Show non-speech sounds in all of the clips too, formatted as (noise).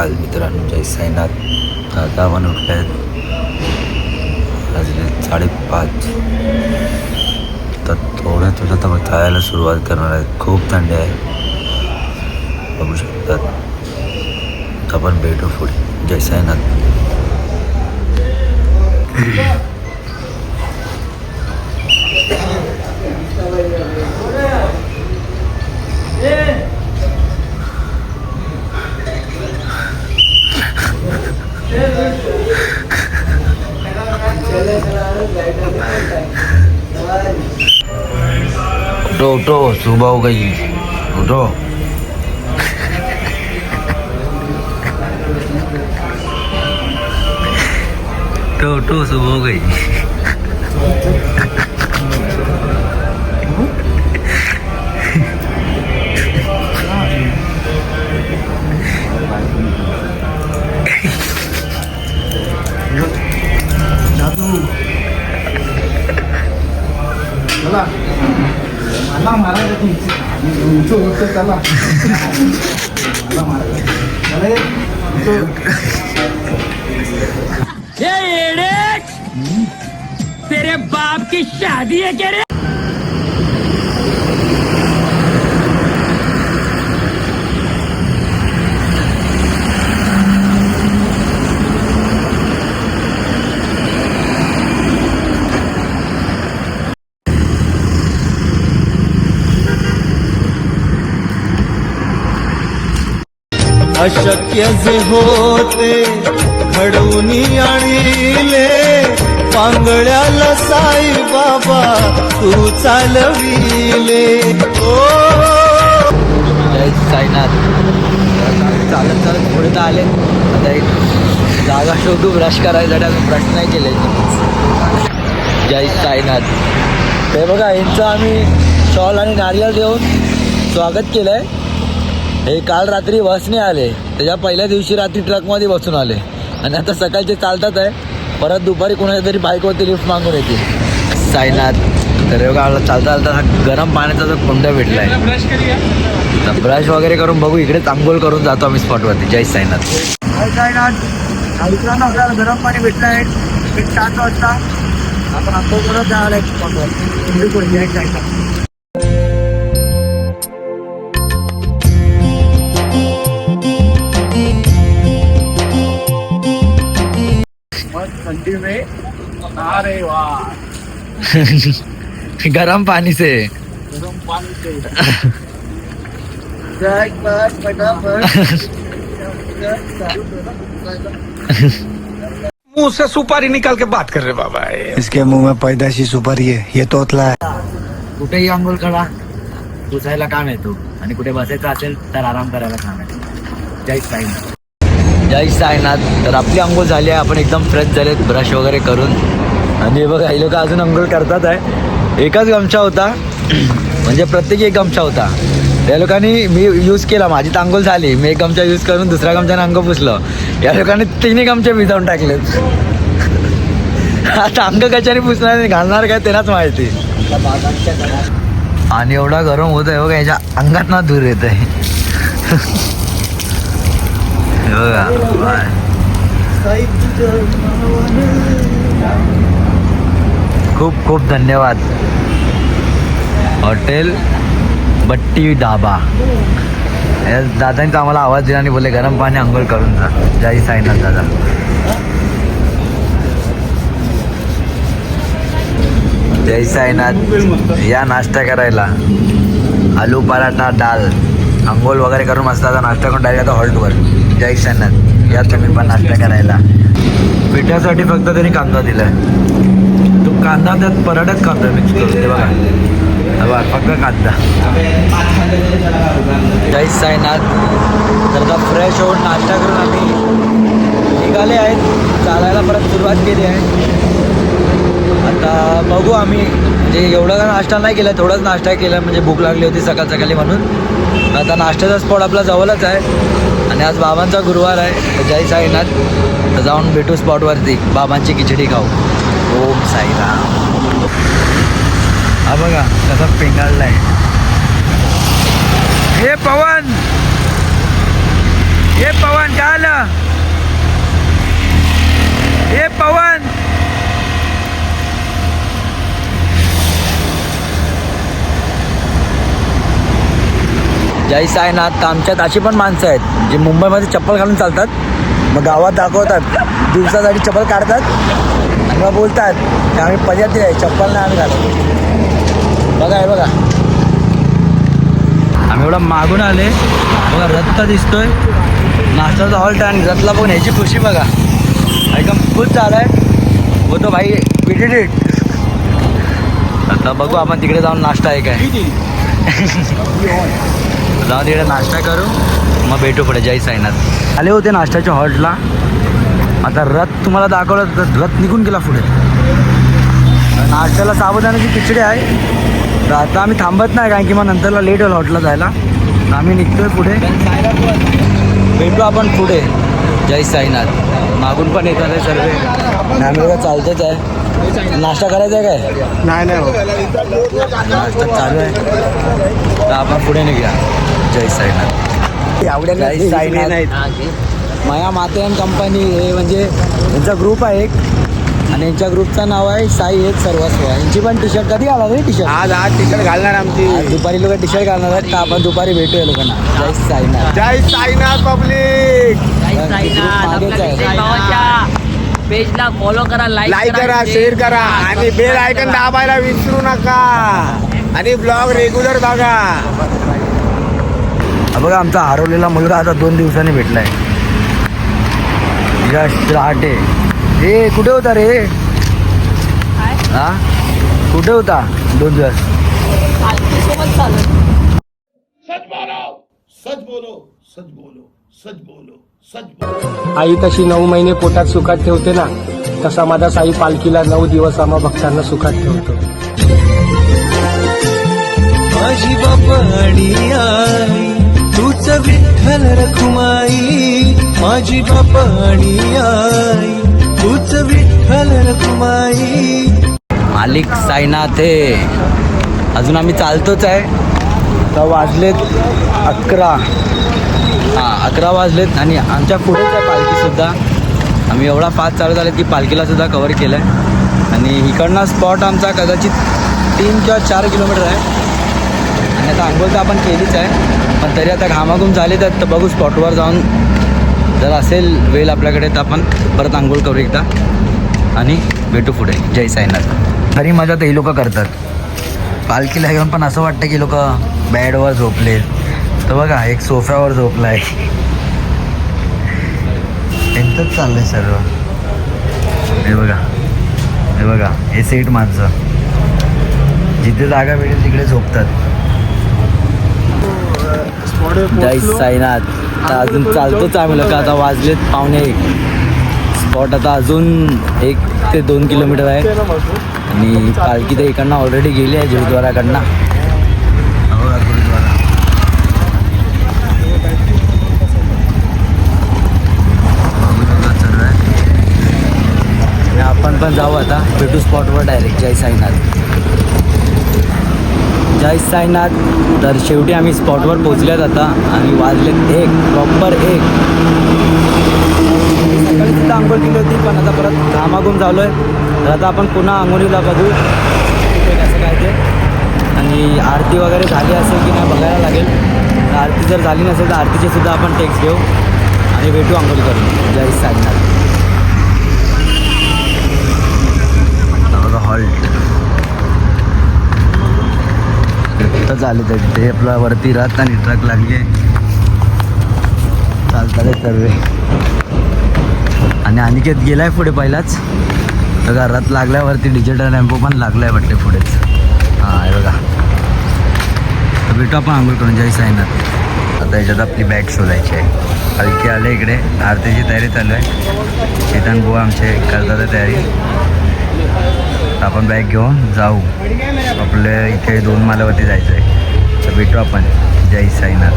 काल मित्रांनो जय साईनाथ. आता आपण उठले आहेत. वाजले साडेपाच. तर थोड्या थोड्या तर मग चालायला सुरुवात करणार आहेत. खूप थंडी आहे. बघू शकतात. आपण भेटू पुढे. जय साईनाथ. उठो उठो सुबह हो गई उठो उठो उठो सुबह हो गई चला. मला मारायला तुमचं तुमचं होतं चला. मला मारायला अरे तेरे बाप की शादी है क्या रे? अशक्य जे होते घडवून आणले. पांगळ्याला साई बाबा तू चालविले. ओ! जय साईनाथ. चालत चालत पुढे तर आले. आता एक जागा शोधू ब्रश करायसाठी आम्ही ब्रश नाही केले. जय साईनाथ. ते बघा यांचं आम्ही शॉल आणि नारियल देऊन स्वागत केलं आहे हे काल रात्री बसने आले. त्याच्या पहिल्या दिवशी रात्री ट्रकमध्ये बसून आले. आणि आता सकाळचे चालतात आहे परत दुपारी कोणाच्या तरी बाईकवरती लिफ्ट मागून येते साईनाथ तर चालता चालता हा गरम पाण्याचा जो कुंड भेटला आहे ब्रश वगैरे करून बघू. इकडेच आंघोळ करून जातो आम्ही स्पॉटवरती जय साईनाथ. जय साईनाथ. मित्रांनो आपल्याला गरम पाणी भेटलं आहे एक सात वाजता. आपण आंघोळ करत जायला स्पॉटवर ठंडी में अरे वाह (laughs) गरम पानी से. गरम पानी से. जय बस फटाफट. मुंह से सुपारी निकाल के बात कर रहे बाबा इसके मुंह में पैदाशी सुपारी है ये तोतला है। कुठेही आंघोळ करा. पुसायला काम येतो आणि कुठे बसायचं असेल तर आराम करायला काम येतो जय साईनाथ. जय ना तर आपली आंघोळ झाली आहे आपण एकदम फ्रेश झालेत ब्रश वगैरे करून. आणि हे बघा हे लोक अजून आंघोळ करतात आहे. एकच गमछा होता. म्हणजे प्रत्येकी एक गमछा होता. या लोकांनी मी यूज केला माझी तांगोल आंघोळ झाली. मी एक गमछा यूज करून दुसऱ्या गमछाने अंग पुसलं. या लोकांनी तिन्ही गमछे भिजवून टाकलेत (laughs) आता अंग कशाने पुसणार घालणार काय त्यांनाच माहिती. आणि एवढा गरम होत आहे बघा याच्या अंगात ना दूर येत आहे बघा बाय. खूप खूप धन्यवाद. हॉटेल बट्टी डाबा या दादांचा आम्हाला आवाज दिला आणि बोलले गरम पाणी आंघोळ करून जा. जय साईनाथ दादा. जय साईनाथ. या नाश्ता करायला. आलू पराठा डाल आंघोळ वगैरे करून मस्त आता नाश्ता करून डायरेक्ट आता हॉल्टवर. जय साईनाथ या तुम्ही पण नाश्ता करायला. पिठासाठी फक्त त्यांनी कांदा दिलाय. तो कांदा त्यात पराठ्यात कांदा मिक्स करून बघा. बघा, फक्त कांदा. जय साईनाथ तर आता फ्रेश होऊन नाश्ता करून आम्ही निघाले आहेत. चालायला परत सुरुवात केली आहे. आता बघू आम्ही. म्हणजे एवढा का नाश्ता नाही केला थोडाच नाश्ता केला. म्हणजे भूक लागली होती सकाळ सकाळी म्हणून. आता नाश्त्याचा स्पॉट आपला जवळच आहे. आणि आज बाबांचा गुरुवार आहे. जय साईनाथ. तर जाऊन भेटू स्पॉटवरती बाबांची खिचडी खाऊ. ओम साईराम. हा बघा कसा पिंगाळलाय. हे पवन! हे पवन काय आलं ये पवन जय साईनाथ आमच्यात अशी पण माणसं आहेत जे मुंबईमध्ये चप्पल घालून चालतात मग गावात दाखवतात दिवसासाठी चप्पल काढतात आणि मग बोलतात की आम्ही पदयात्री आहे चप्पल नाही आम्ही घालत. बघा हे बघा. आम्ही एवढा मागून आले बघा रत्ता दिसतोय नाश्त्याचा हॉल्ट आणि रथला बघून ह्याची खुशी बघा. एकदम खुश झालाय. होतो भाई विडिड इट आता बघू आपण तिकडे जाऊन नाश्ता आहे. काय (laughs) जाऊन तिकडे नाश्ता करू. मग भेटू पुढे जय साईनाथ. आले होते नाश्त्याच्या हॉल्टला आता रथ तुम्हाला दाखवलं तर रथ निघून गेला पुढे. नाश्त्याला साबुदाण्याची खिचडी आहे. तर आता आम्ही थांबत नाही कारण की मग नंतरला लेट होईल हॉटेलला जायला. आम्ही निघतोय पुढे. भेटू आपण पुढे. जय साईनाथ. मागून पण येतात आहे सर्व. बघा चालतोच आहे. नाश्ता करायचा आहे काय? नाही नाही हो. नाश्ता चालू आहे. तर आपण पुढे निघूया. जय साईनाथ. जय साईनाथ. माया मातेन कंपनी हे म्हणजे यांचा ग्रुप आहे एक. आणि यांच्या ग्रुपचं नाव आहे साई हेच सर्वस्व. यांची पण टी शर्ट कधी आला रे टी शर्ट आज आज टी शर्ट घालणार आमची. दुपारी लोक टी शर्ट घालणार आहेत तर आपण दुपारी भेटूया लोकांना? जय साईनाथ. जय साईनाथ पब्लिक. पेजला फॉलो करा लाईक लाईक करा शेअर करा. आणि बेल आयकन दाबायला विसरू नका. आणि ब्लॉग रेग्युलर बघा. बघा आमचा हरवलेला मुलगा आता दोन दिवसांनी भेटलाय. यश रहाटे ए कुठे होता रे? हा? कुठे होता दोन दिवस? आई तशी नऊ महिने पोटात सुखात ठेवते ना तसा माझा साई पालखीला नऊ दिवस आम्हा भक्तांना सुखात ठेवतो. माझी बापाणी आई तूच विठ्ठल रखुमाई माझी बापाणी आई. तूच विठ्ठल रखुमाई. मालिक साईनाथ हे. अजून आम्ही चालतोच आहे. तर वाजलेत अकरा. हां अकरा वाजलेत आणि आमच्या पुढेच आहे पालखीसुद्धा आम्ही एवढा फास्ट चालत आले की पालखीला सुद्धा कवर केलं आहे आणि इकडनं स्पॉट आमचा कदाचित तीन किंवा चार किलोमीटर आहे. आणि आता आंघोळ तर आपण केलीच आहे. पण तरी आता घामाघूम झाले तर तर बघू स्पॉटवर जाऊन जर असेल वेळ आपल्याकडे तर आपण परत आंघोळ करू एकदा. आणि भेटू पुढे. जय साईनाथ. तरी मजा तर ही लोक करतात. पालखीला घेऊन पण असं वाटतं की लोक बॅडवर झोपले. तर बघा एक सोफ्यावर झोपलाय. त्यांचंच चाललंय सर्व. हे बघा. हे बघा हे सेट माझं जिथे जागा भेटेल तिकडे झोपतात. जय साईनाथ. तर अजून चालतोच आम्ही लोक. आता वाजलेत पावणे एक. स्पॉट आता अजून एक ते दोन किलोमीटर आहे. आणि पालखी तर इकडनं ऑलरेडी गेली आहे गुरुद्वाराकडनं. आपण पण जाऊ आता. भेटू स्पॉटवर डायरेक्ट जय साईनाथ. जय साईनाथ. तर शेवटी आम्ही स्पॉटवर पोचल्यात आता आणि वाजलेत एक प्रॉपर एक. सकाळी सुद्धा आंघोळ केली होती पण आता परत घामाघूम झालो आहे तर आता आपण पुन्हा आंघोळीला बघू. कसं काय ते. आणि आरती वगैरे झाली असेल की नाही बघायला लागेल. आरती जर झाली नसेल तर आरतीचे सुद्धा आपण टेक्स्ट घेऊ. आणि भेटू आंघोळी करून. जय साईनाथ. हॉल्ट तर चालत आहे ते आपला वरती राहत आणि ट्रक लागली लागले चालतात सर्व आणि अनिकेत आहे पुढे पहिलाच. तर घरात लागल्यावरती डिजिटल रॅम्पो पण लागला आहे वाटते पुढेच. हां हे बघा. तर भेटू आपण आंघोळ करून. जय साईनाथ. आता याच्यात आपली बॅग शोधायची आहे. हलकी आले इकडे. आरतीची तयारी चालू आहे. चेतन बुवा आमचे करतात तयारी. तर आपण बॅग घेऊन जाऊ. आपल्या इथे दोन मालावरती जायचं आहे तर भेटू आपण. जय साईनाथ.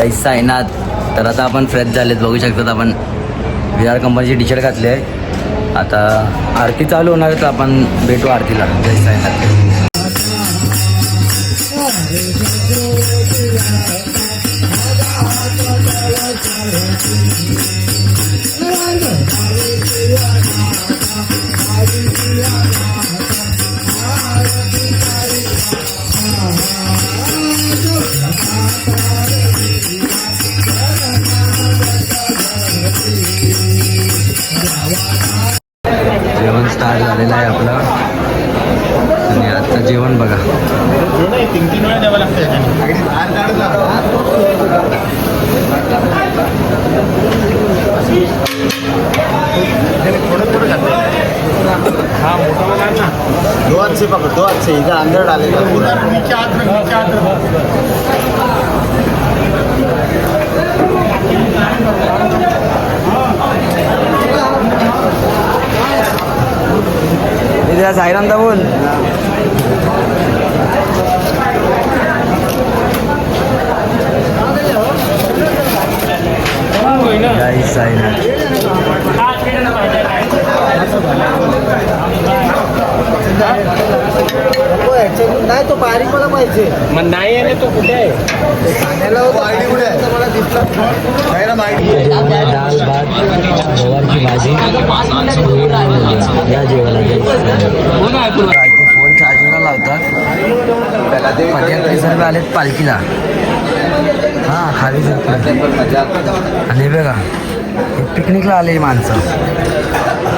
जय साईनाथ. तर आता आपण फ्रेश झालेत. बघू शकतात आपण. विरार कंपनीची टी शर्ट घातली आहे. आता आरती चालू होणार आहे तर आपण भेटू आरतीला. जय साईनाथ. जेवण स्टार्ट झालेलं आहे आपलं. आणि आता जेवण बघा. दो अच्छे पकड़ दो अच्छे इधर अंदर डालेगा पूरा। इथे साईराम बोल। जय साईनाथ नाही तो बारीक मला पाहिजे. मग नाही आहे ना तो कुठे आहे? आयडी कुठे आहे? मला दिसला. नाही ना माहिती दाल भात गवारची भाजी या फोन चार्जिंगला लावतात. सर्व आलेत पालखीला. हां खाली आणि बघा हे पिकनिकला आले माणसं.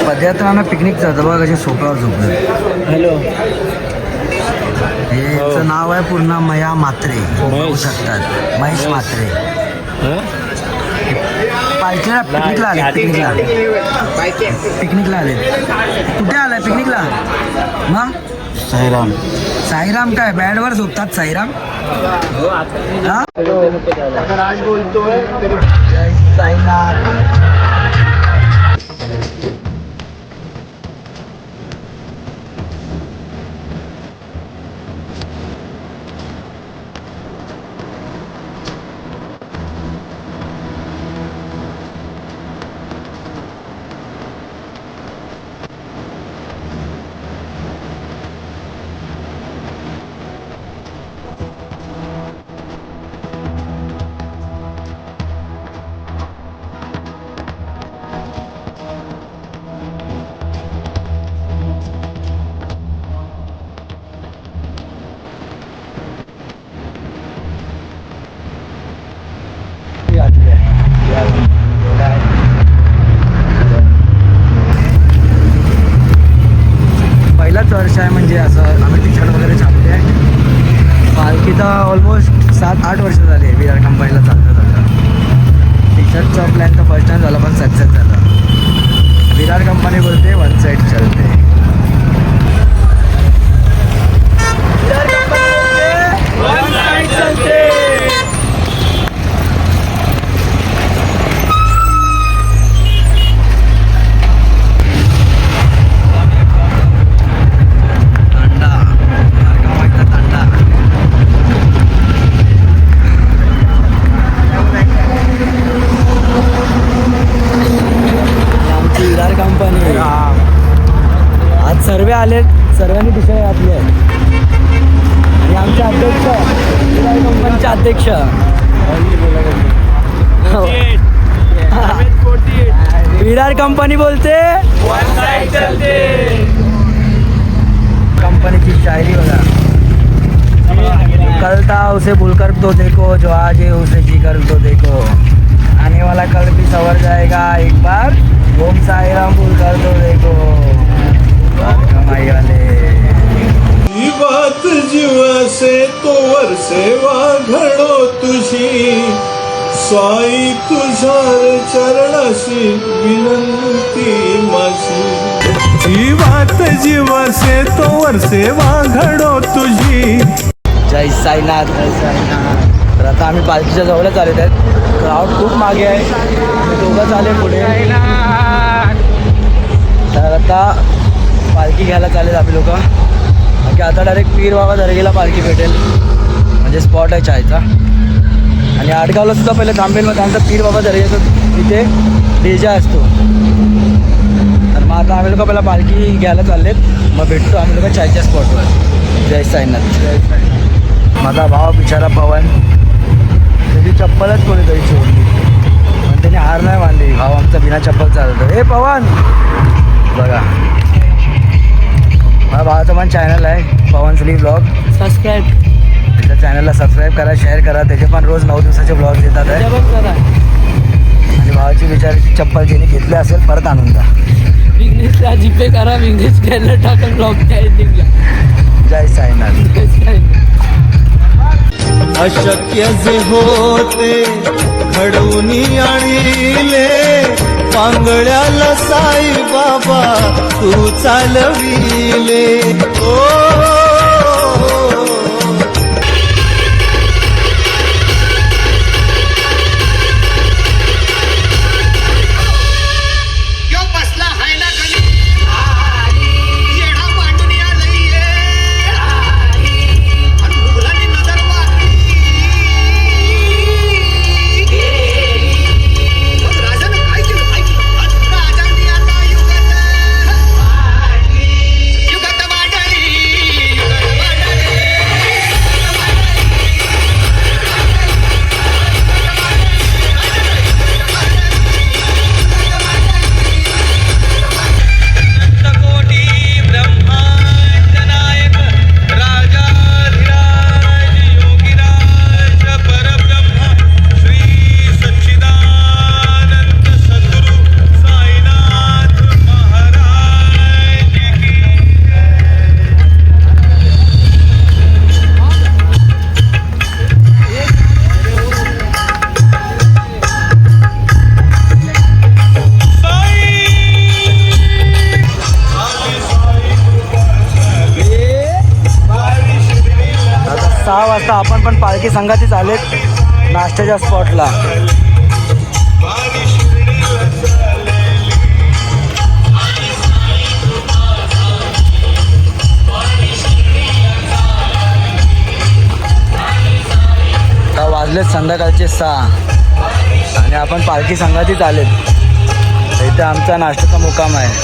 पदयात्रांना पिकनिक जातं बघा कसे सोप्यावर झोपले हॅलो. हे याचं नाव आहे पूर्ण मया मात्रे. बघू शकतात. महेश मात्रे. पालखीला पिकनिकला आले पिकनिकला पिकनिकला आले. कुठे आलाय पिकनिकला मग साईराम. साईराम काय बॅडवर झोपतात साईराम? हा? जय आता ऑलमोस्ट सात आठ वर्ष झाली आहे. विराट कंपनीला चालता चालतं टी शर्टचा प्लॅन तर फर्स्ट टाइम झाला पण सक्सेस झाला. विरार कंपनी बोलते वन साईड चालते. कंपनी बोलते? कंपनीची शायरी बघा कल था उसे भूलकर तो देखो जो आज है उसे जी कर तो देखो। आने वाला कल भी सवर जाएगा एक बार। ओम साई राम बोल कर तो देखो। कमाई वाले। बात जीवासे तोवर सेवा घडो तुझी। साई तुझार चरणाशी विनंती माझी. बात जीवासे तोवर सेवा घडो तुझी. जय साईनाथ जय साईनाथ. तर आता आम्ही पालखीच्या जवळच आलेत आहेत. क्राऊड खूप मागे आहे. आम्ही दोघंच आले पुढे. तर आता पालखी घ्यायला चालेल आपली लोक. बाकी आता डायरेक्ट पीर बाबा दर्गेला पालखी भेटेल. म्हणजे स्पॉट आहे चायचा. आणि आडगावला सुद्धा पहिले थांबेल मग त्यानंतर पीर बाबा दर्ग्याचं तिथे डेजा असतो. तर मग आता आम्ही लोक पहिला पालखी घ्यायला चाललेत. मग भेटतो आम्ही लोक चायच्या स्पॉटवर जय साईनाथ. माझा भाव बिचारा पवन. त्याची चप्पलच कोणीतरी सोडली. पण त्याने हार नाही मानली. भाव आमचा बिना चप्पल चालतो. हे पवन! बघा. माझ्या भावाचं पण चॅनल आहे. पवन स्ली ब्लॉग सबस्क्राईब त्या चॅनलला सबस्क्राईब करा शेअर करा. त्याचे पण रोज नऊ दिवसाचे ब्लॉग येतात आहे आणि भावाची विचाराची चप्पल ज्याने घेतली असेल परत आणून द्या. विघ्नेशला जीपे करा विघ्नेश घ्यायला टाकल ब्लॉग एंडिंगला जय साईनाथ. अशक्य जे होते घडवून आणले. पांगळ्याला साई बाबा तू चालविले. ओ बाकी पण संघातीच आलेत नाश्त्याच्या स्पॉटला वाजलेत संध्याकाळचे सहा. आणि आपण पालखी संघातीच आलेत. इथे आमचा नाश्त्याचा मुक्काम आहे.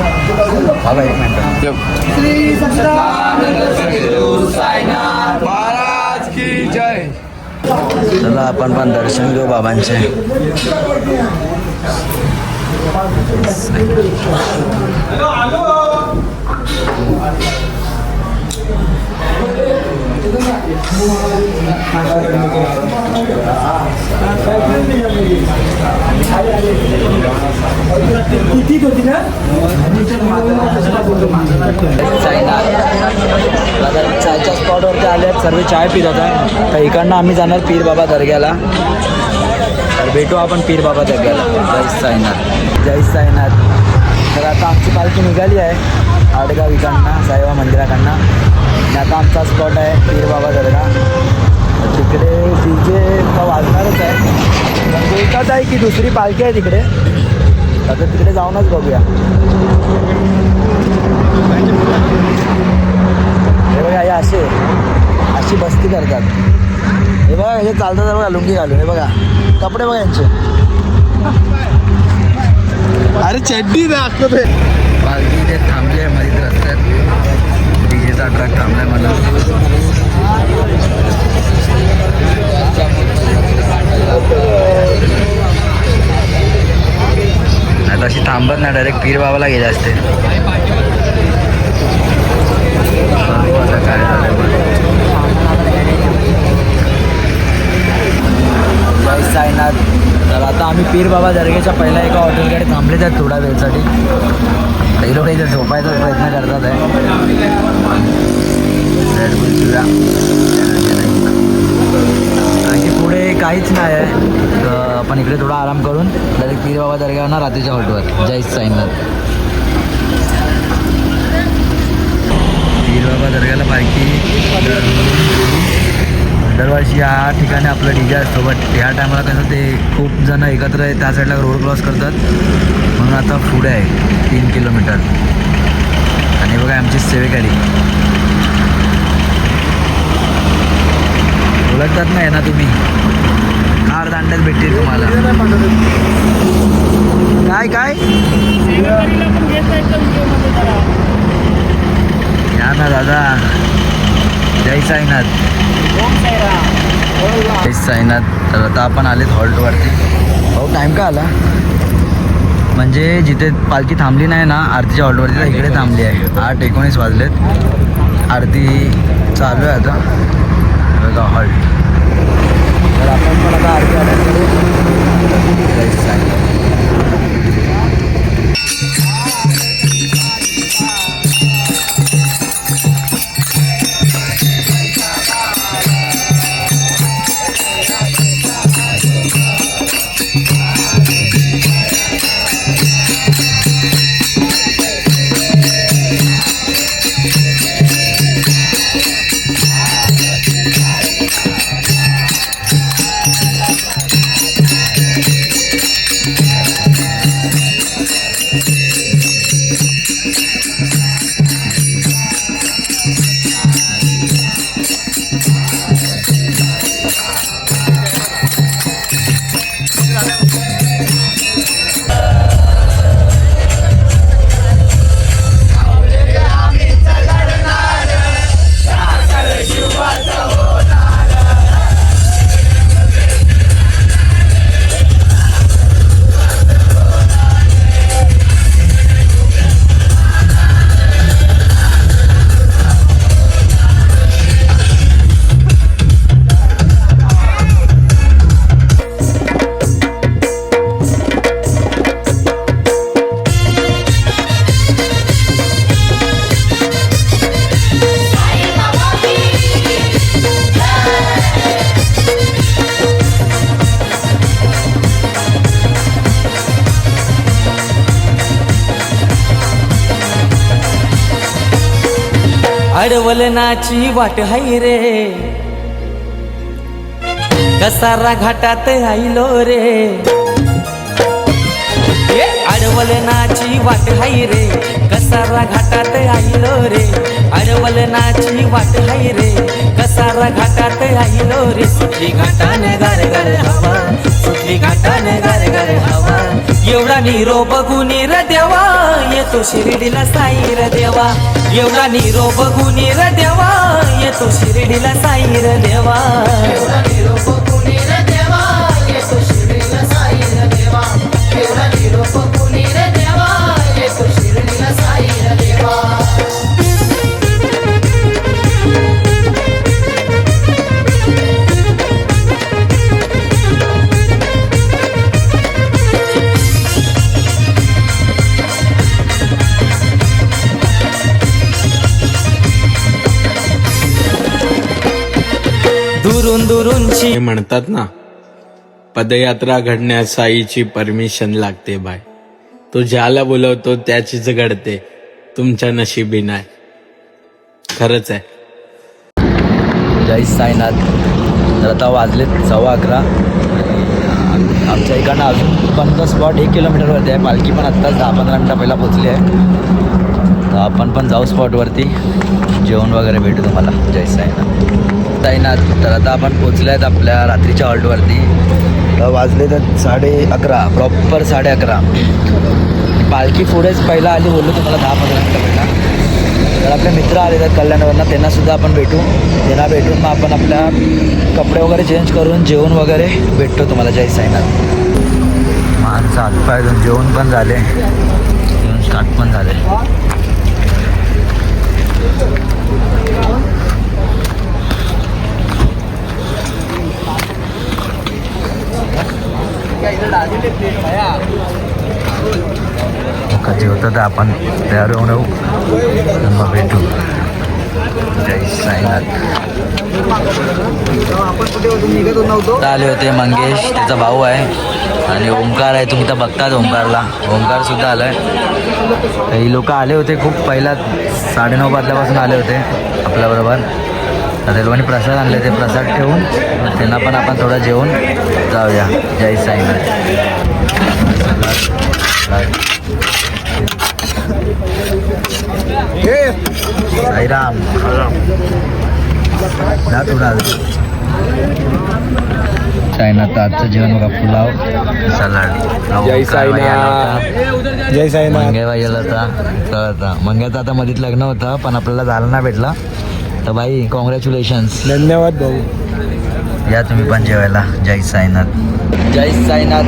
बाबा एक मिनिट चला आपण पण दर्शन घेऊ बाबांचे. चायच्या स्पॉटवरती आले आहेत सर्व चाय पित आहे तर इकडनं आम्ही जाणार पीर बाबा दर्ग्याला. तर भेटू आपण पीर बाबा दर्ग्याला. जय साईनाथ. जय साईनाथ. तर आता आमची पालखी निघाली आहे आडगाव इकडनं साईबा मंदिराकडनं. आणि आता आमचा स्पॉट आहे पीर बाबा दर्गा. तिकडे डी जे वाजणारच आहे. पण एकच आहे की दुसरी पालखी आहे तिकडे. आता तिकडे जाऊनच बघूया. हे बघा हे असे अशी बस्ती करतात. हे बघा हे चालतात बघा लुंगी घालून. हे बघा कपडे बघा यांचे. अरे चड्डी दाखवते पालखी ते. थांबले मध्ये रस्त्यात. डीजेचा ट्रक थांबलाय मला. नाही तशी थांबत ना डायरेक्ट पीर बाबाला गेले असते. काय जय साईनाथ. तर आता आम्ही पीर बाबा दर्गेच्या पहिल्या एका हॉटेलकडे थांबले त्यात थोड्या वेळसाठी. काही लोक इथे झोपायचा प्रयत्न करतात आहे Red Bull पिऊया. कारण की पुढे काहीच नाही आहे. तर आपण इकडे थोडा आराम करून डायरेक्ट पीर बाबा दर्ग्यावर ना रात्रीच्या हॉटेलवर जय साईनाथ. पीर बाबा दर्ग्याला बायकी दरवर्षी या ठिकाणी आपलं डी जे असतो बट ह्या टायमाला कसं ते खूप जण एकत्र आहे त्या साईडला रोड क्रॉस करतात. म्हणून आता पुढे आहे तीन किलोमीटर आणि बघा आमची सेवेकरी ओळखतात नाही ना तुम्ही. कार दांड्यात भेटतील तुम्हाला. काय काय? या ना दादा. जय साईनाथ. जय साईनाथ. तर आता आपण आलेत हॉल्टवरती. हो टाईम का आला? म्हणजे जिथे पालखी थांबली नाही ना आरतीच्या हॉल्टवरती तर इकडे थांबली आहे. आठ एकोणीस वाजलेत. आरती चालू आहे आता. बघा हॉल्ट तर आपण पण आता आरती अटेंड करू. जय वाट हाय रे. कसारा घाटात आईलो रे. अडवलनाची वाट हाय रे. कसारा घाटात आईलो रे. अडवलनाची वाट हाय रे. कसारा घाटात आईलो रे. सुटली घाटाने गार गार हवा. सुटली घाटाने गार गार हवा. एवढा निरो बघून र देवा येतो शिर्डीला साईर देवा. एवढा निरो बघून र देवा येतो शिर्डीला साई र देवा. दुरूनची म्हणतात ना पदयात्रा घडण्यास साईची परमिशन लागते बाय. तो ज्याला बोलवतो त्याचीच घडते तुमच्या नशिबी नाही. खरंच आहे. जय साईनाथ. तर आता वाजलेत सव्वा अकरा. आमच्या इकडनं अजून पण तो स्पॉट एक किलोमीटरवरती आहे. पालखी पण आत्ताच दहा पंधरा मिनटं पहिला पोचली आहे. तर आपण पण जाऊ स्पॉटवरती जेवण वगैरे भेटू तुम्हाला. जय साईनाथ. साईनाथ तर आता आपण पोचले आहेत आपल्या रात्रीच्या हॉल्टवरती. वाजले तर साडे अकरा प्रॉपर साडे अकरा. पालखी पुढेच पहिला आली बोललो तुम्हाला दहा पंधरा मिनटं पहिला. तर आपले मित्र आले आहेत कल्याणवरनं त्यांनासुद्धा आपण भेटू. त्यांना भेटून मग आपण आपल्या कपडे वगैरे चेंज करून जेवण वगैरे भेटतो तुम्हाला जय साईनाथ. माणसं हातपाय पाहिजे जेवण पण झाले. जेवण स्टार्ट पण झाले. का जेवतात आपण तयार होऊन येऊ मग भेटू. जय साईनाथ. आले होते मंगेश त्याचा भाऊ आहे. आणि ओंकार आहे तुम्ही तर बघताच ओंकारला. ओंकार सुद्धा आलाय. ही लोक आले होते खूप पहिला साडेनऊ वाजल्यापासून आले होते आपल्याबरोबर. आता ते प्रसाद आणले ते प्रसाद ठेवून त्यांना पण आपण थोडं जेवून जाऊया. जय साईनाथ. साईराम. जा थोडा साईनाथ आजचं जेवण बघा पुलाव सलाड. जय साईनाथ. जय साईनाथ. मंगे गेला होता मंग्याचं आता मधीत लग्न होतं पण आपल्याला झालं ना भेटला. तर बाई कॉंग्रॅच्युलेशन्स धन्यवाद भाऊ. या तुम्ही पण जेवायला. जय साईनाथ. जय साईनाथ.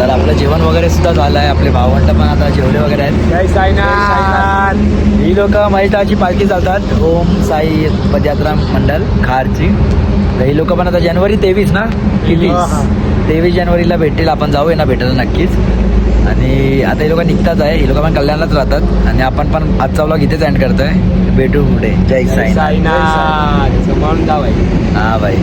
तर आपलं जेवण वगैरे सुद्धा झालं आहे आपले भावंड पण आता जेवले वगैरे आहेत. जय साईनाथ. ही लोक महिताची पालखी चालतात. ओम साई पदयात्रा मंडळ खारची. तर ही लोक पण आता जानेवारी तेवीस ना? किती. तेवीस जानेवारीला भेटेल आपण जाऊ ना भेटायला नक्कीच. आणि आता ही लोक निघतात आहे. ही लोक पण कल्याणात राहतात. आणि आपण पण आजचा व्लॉग इथेच एंड करतोय. भेटू पुढे. जय साई आहे हा भाई